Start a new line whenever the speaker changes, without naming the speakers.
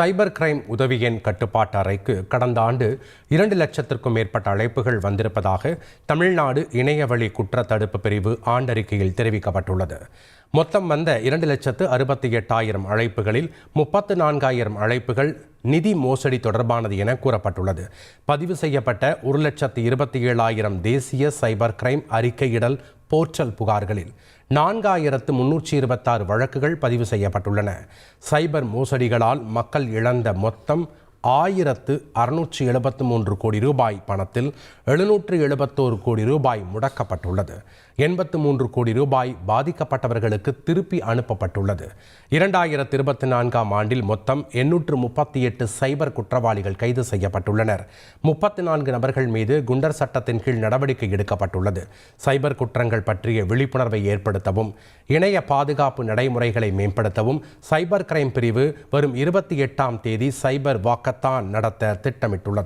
Cyber crime உதவி எண் கட்டுப்பாட்டு அறைக்கு கடந்த ஆண்டு இரண்டு லட்சத்திற்கும் மேற்பட்ட அழைப்புகள் வந்திருப்பதாக தமிழ்நாடு இணையவழி குற்ற தடுப்பு பிரிவு ஆண்டறிக்கையில் தெரிவிக்கப்பட்டுள்ளது. மொத்தம் வந்த இரண்டு லட்சத்து அறுபத்தி எட்டாயிரம் அழைப்புகளில் முப்பத்து நான்காயிரம் அழைப்புகள் நிதி மோசடி தொடர்பானது என கூறப்பட்டுள்ளது. பதிவு செய்யப்பட்ட ஒரு லட்சத்து இருபத்தி ஏழாயிரம் தேசிய சைபர் கிரைம் அறிக்கையிடல் போர்ட்டல் புகார்களில் நான்காயிரத்து முன்னூற்றி இருபத்தாறு வழக்குகள் பதிவு செய்யப்பட்டுள்ளன. சைபர் மோசடிகளால் மக்கள் இழந்த மொத்தம் ஆயிரத்து அறுநூற்றி எழுபத்து மூன்று கோடி ரூபாய் பணத்தில் எழுநூற்று எழுபத்தோரு கோடி ரூபாய் முடக்கப்பட்டுள்ளது. எண்பத்து மூன்று கோடி ரூபாய் பாதிக்கப்பட்டவர்களுக்கு திருப்பி அனுப்பப்பட்டுள்ளது. இரண்டாயிரத்து இருபத்தி நான்காம் ஆண்டில் மொத்தம் எண்ணூற்று முப்பத்தி எட்டு சைபர் குற்றவாளிகள் கைது செய்யப்பட்டுள்ளனர். முப்பத்தி நான்கு நபர்கள் மீது குண்டர் சட்டத்தின் கீழ் நடவடிக்கை எடுக்கப்பட்டுள்ளது. சைபர் குற்றங்கள் பற்றிய விழிப்புணர்வை ஏற்படுத்தவும் இணைய பாதுகாப்பு நடைமுறைகளை மேம்படுத்தவும் சைபர் கிரைம் பிரிவு வரும் இருபத்தி எட்டாம் தேதி சைபர் தான் நடத்த திட்டமிட்டுள்ளது.